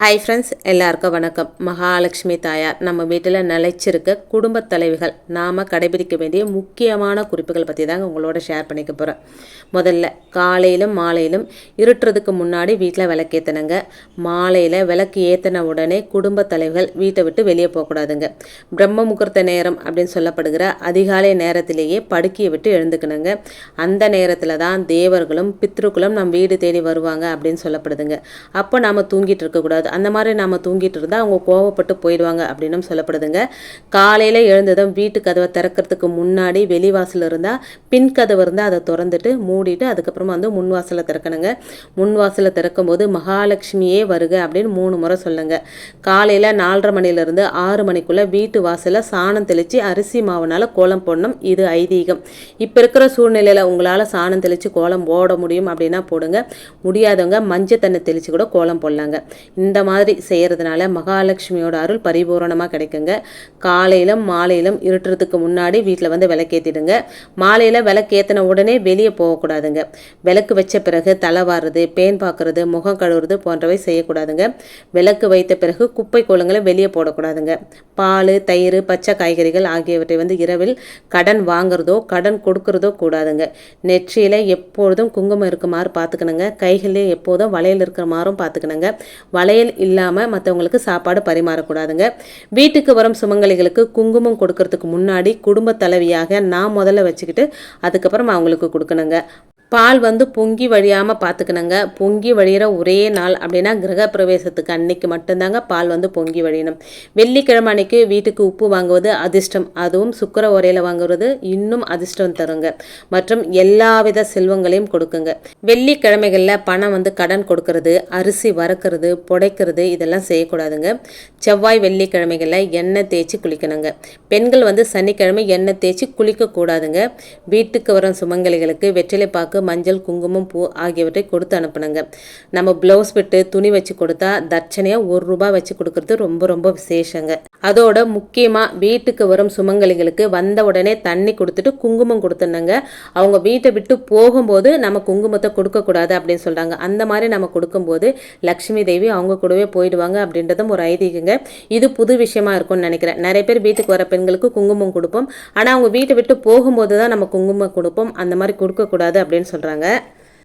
Hi friends எல்லாருக்கும் வணக்கம். மகாலட்சுமி தாயார் நம்ம வீட்டில் நிலைச்சிருக்க குடும்பத் தலைவிகள். நாம் கடைபிடிக்க வேண்டிய முக்கியமான குறிப்புகள் பற்றி தாங்க உங்களோட ஷேர் பண்ணிக்க போகிறேன் முதல்ல காலையிலும் மாலையிலும் இருட்டுறதுக்கு முன்னாடி வீட்டில் விளக்கேற்றணுங்க மாலையில் விளக்கு ஏற்றின உடனே குடும்பத் தலைவர்கள் வீட்டை விட்டு வெளியே போகக்கூடாதுங்க பிரம்ம முகூர்த்த நேரம் அப்படின்னு சொல்லப்படுகிற அதிகாலை நேரத்திலேயே படுக்கையை விட்டு எழுந்துக்கணுங்க. அந்த நேரத்தில் தான் தேவர்களும் பித்ருக்களும் நம் வீடு தேடி வருவாங்க அப்படின்னு சொல்லப்படுதுங்க. அப்போ நாம் தூங்கிட்டு இருக்கக்கூடாது அந்த மாதிரி நாம் தூங்கிட்டு இருந்தால் அவங்க கோவப்பட்டு போயிடுவாங்க அப்படின்னு சொல்லப்படுதுங்க. காலையில் எழுந்ததும் வீட்டு கதவை திறக்கிறதுக்கு முன்னாடி வெளிவாசல் இருந்தால் பின் கதவு இருந்தால் அதை திறந்துட்டு மூடிட்டு அதுக்கப்புறம் வந்து முன் வாசலை திறக்கணுங்க. முன் வாசலை திறக்கும்போது மகாலட்சுமியே வருக அப்படின்னு மூணு முறை சொல்லுங்க. காலையில் நாலரை மணிலேருந்து ஆறு மணிக்குள்ளே வீட்டு வாசலில் சாணம் தெளித்து அரிசி மாவுனால் கோலம் போடணும். இது ஐதீகம். இப்போ இருக்கிற சூழ்நிலையில் உங்களால் சாணம் தெளித்து கோலம் போட முடியும் அப்படின்னா போடுங்க. முடியாதவங்க மஞ்சள் தண்ணி தெளித்து கூட கோலம் போடலாங்க. இந்த மாதிரி செய்கிறதுனால மகாலட்சுமியோட அருள் பரிபூரணமாக கிடைக்குங்க. காலையிலும் மாலையிலும் இருட்டுறதுக்கு முன்னாடி வீட்டில் வந்து விளக்கேற்றிடுங்க மாலையில் விளக்கேற்றின உடனே வெளியே போகக்கூடாதுங்க. விளக்கு வச்ச பிறகு தலைவாரது பேன் பார்க்குறது முகம் கழுவுறது போன்றவை செய்யக்கூடாதுங்க. விளக்கு வைத்த பிறகு குப்பை கோலங்களை வெளியே போடக்கூடாதுங்க. பால் தயிர் பச்சை காய்கறிகள் ஆகியவற்றை வந்து இரவில் கடன் வாங்குறதோ கடன் கொடுக்கறதோ கூடாதுங்க. நெற்றியில் எப்பொழுதும் குங்குமம் இருக்குமாறு பார்த்துக்கணுங்க. கைகளிலே எப்போதும் வளையல் இருக்கிற மாதிரும் பார்த்துக்கணுங்க. வளையல் இல்லாமல் மற்றவங்களுக்கு சாப்பாடு பரிமாறக்கூடாதுங்க. வீட்டுக்கு வரும் சுமங்கலிகளுக்கு குங்குமம் கொடுக்கறதுக்கு முன்னாடி குடும்ப தலைவியாக நான் முதல்ல வச்சுக்கிட்டு அதுக்கப்புறம் அவங்களுக்கு கொடுக்கணுங்க. பால் வந்து பொங்கி வழியாமல் பார்த்துக்கணுங்க பொங்கி வழியிற ஒரே நாள் அப்படின்னா கிரக பிரவேசத்துக்கு அன்னைக்கு மட்டும்தாங்க பால் வந்து பொங்கி வழியணும். வெள்ளிக்கிழமை அன்னைக்கு வீட்டுக்கு உப்பு வாங்குவது அதிர்ஷ்டம். அதுவும் சுக்கர உரையில் வாங்குவது இன்னும் அதிர்ஷ்டம் தருங்க. மற்றும் எல்லாவித செல்வங்களையும் கொடுக்குங்க. வெள்ளிக்கிழமைகளில் பணம் வந்து கடன் கொடுக்கறது அரிசி வறுக்கிறது புடைக்கிறது இதெல்லாம் செய்யக்கூடாதுங்க. செவ்வாய் வெள்ளிக்கிழமைகளில் எண்ணெய் தேய்ச்சி குளிக்கணுங்க. பெண்கள் வந்து சனிக்கிழமை எண்ணெய் தேய்ச்சி குளிக்கக்கூடாதுங்க. வீட்டுக்கு வரும் சுமங்கலிகளுக்கு வெற்றிலை பாக்கு மஞ்சள் குங்குமம் பூ ஆகியவற்றை கொடுத்து அனுப்புனுங்க. நம்ம ப்ளவுஸ் விட்டு துணி வச்சு கொடுத்தா தட்சணையாக ஒரு ரூபாய் வச்சு கொடுக்கறது ரொம்ப ரொம்ப விசேஷங்க. அதோட முக்கியமாக வீட்டுக்கு வரும் சுமங்கலிகளுக்கு வந்த உடனே தண்ணி கொடுத்துட்டு குங்குமம் கொடுத்துருந்தாங்க அவங்க வீட்டை விட்டு போகும்போது நம்ம குங்குமத்தை கொடுக்கக்கூடாது அப்படின்னு சொல்கிறாங்க அந்த மாதிரி நம்ம கொடுக்கும்போது லக்ஷ்மி தேவி அவங்க கூடவே போயிடுவாங்க அப்படின்றதும் ஒரு ஐதீகங்க. இது புது விஷயமா இருக்கும்னு நினைக்கிறேன். நிறைய பேர் வீட்டுக்கு வர பெண்களுக்கு குங்குமம் கொடுப்போம். ஆனால் அவங்க வீட்டை விட்டு போகும்போது தான் நம்ம குங்குமம் கொடுப்போம். அந்த மாதிரி கொடுக்கக்கூடாது அப்படின்னு சொல்கிறாங்க